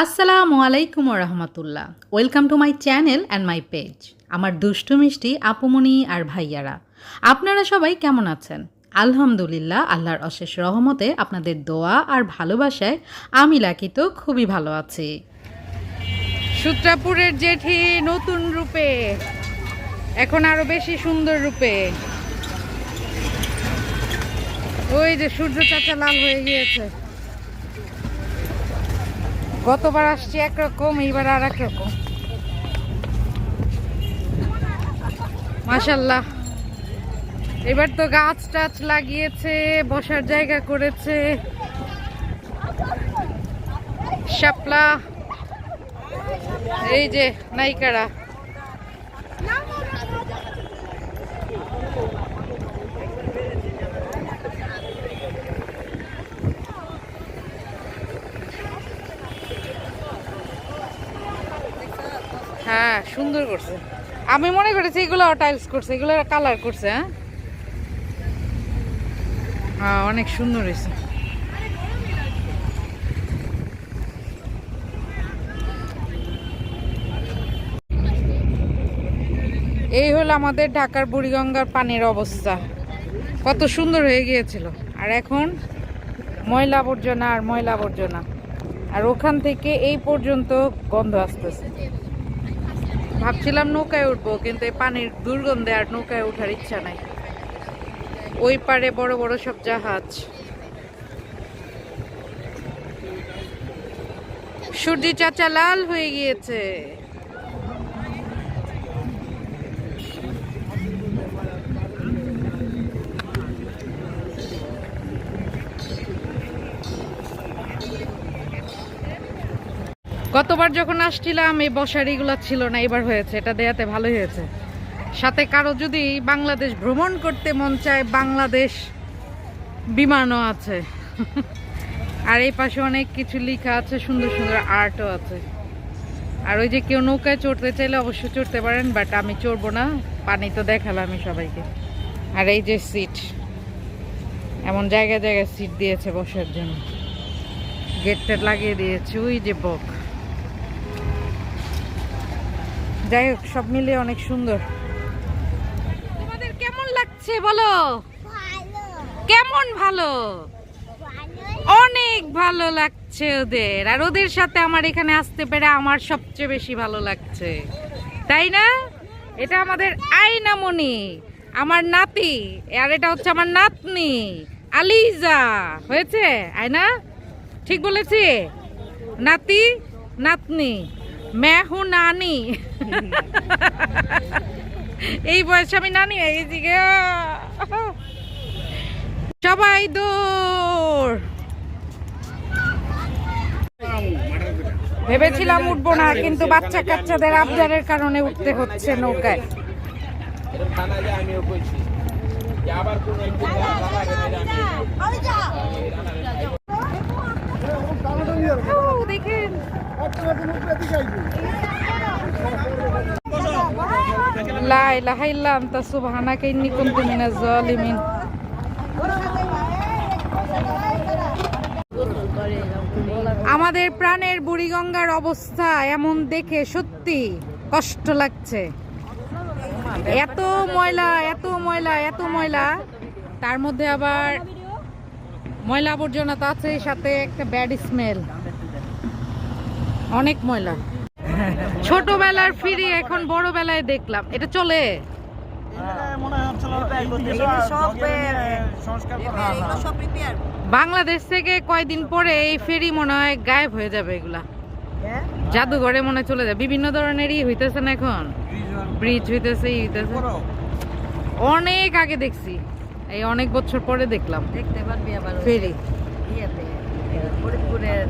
আসসালামু আলাইকুম রহমতুল্লাহ। Welcome to my channel and my page আমার দুষ্টু মিষ্টি আপুমনি আর ভাইয়ারা। আপনারা সবাই কেমন আছেন? আলহামদুলিল্লাহ, আল্লাহর অশেষ রহমতে আপনাদের দোয়া আর ভালোবাসায় আমি লাকি তো খুবই ভালো আছি। সূত্রাপুরের জেঠি নতুন রূপে, এখন আরও বেশি সুন্দর রূপে। ওই যে সূর্য চাচা লাল হয়ে গিয়েছে। গতবার আসছি একরকম, এইবার আর একরকম। মাসাল্লাহ এবার তো গাছ টাছ লাগিয়েছে, বসার জায়গা করেছে। শাপলা, এই যে নায়িকারা হ্যাঁ সুন্দর করছে। আমি মনে করেছি এগুলো টাইলস করছে, এগুলো কালার করছে হ্যাঁ? হ্যাঁ অনেক সুন্দর হয়েছে। এই হলো আমাদের ঢাকার বুড়িগঙ্গার পানির অবস্থা। কত সুন্দর হয়ে গিয়েছিল। আর এখন ময়লা আবর্জনা আর ময়লা আবর্জনা। আর ওখান থেকে এই পর্যন্ত গন্ধ আসতেছে। ভাবছিলাম নৌকায় উঠবো, কিন্তু এই পানির দুর্গন্ধে আর নৌকায় উঠার ইচ্ছা নাই। ওই পারে বড় বড় সব জাহাজ। সূর্যি চাচা লাল হয়ে গিয়েছে। গতবার যখন আসছিলাম, এই বসার বসারিগুলো ছিল না, এবার হয়েছে। এটা দেয়াতে ভালো হয়েছে। সাথে কারও যদি বাংলাদেশ ভ্রমণ করতে মন চায়, বাংলাদেশ বিমানও আছে। আর এই পাশে অনেক কিছু লেখা আছে, সুন্দর সুন্দর আর্টও আছে। আর ওই যে কেউ নৌকায় চড়তে চাইলে অবশ্যই চড়তে পারেন, বাট আমি চড়বো না। পানি তো দেখালাম আমি সবাইকে। আর এই যে সিট, এমন জায়গায় জায়গায় সিট দিয়েছে বসার জন্য। গেট লাগিয়ে দিয়েছে, ওই যে বক যাই হোক সব মিলিয়ে অনেক সুন্দর। তোমাদের কেমন লাগছে বলো? কেমন ভালো? অনেক ভালো লাগছে ওদের। আর ওদের সাথে আমার এখানে আসতে পেরে আমার সবচেয়ে বেশি ভালো লাগছে। তাই না? এটা আমাদের আইনামণি আমার নাতি আর এটা হচ্ছে আমার নাতনি আলিজা। হয়েছে? আয়না? ঠিক বলেছি? নাতি? নাতনি। মেহু নানি এই বয়সে আমি নানি গেছি গে সবাই দৌড় ভেবেছিলাম উঠবো না, কিন্তু বাচ্চা কাচ্চাদের আবদারের কারণে উঠতে হচ্ছে নৌকায়। আবার লা ইলাহা ইল্লা আনতা সুবহানাকা মিনাজ জালিমিন আমাদের প্রাণের বুড়িগঙ্গার অবস্থা এমন দেখে সত্যি কষ্ট লাগছে। এত ময়লা এত ময়লা এত ময়লা। তার মধ্যে আবার ময়লা আবর্জনা তো আছে সাথে একটা ব্যাড স্মেল অনেক ময়লা। ছোটবেলার ফিরি এখন বড় বেলায় দেখলাম। এটা চলে? বাংলাদেশ থেকে কয়দিন পরে এই ফেরি মনে হয় গায়েব হয়ে যাবে এগুলা। জাদুঘরে মনে চলে যাবে বিভিন্ন ধরনেরই হইতেছে না এখন। ব্রিজ হইতেছে হইতেছে। অনেক আগে দেখছি। এই অনেক বছর পরে দেখলাম। দেখতে পারবি আবার। ফেরি। ফরিদপুরের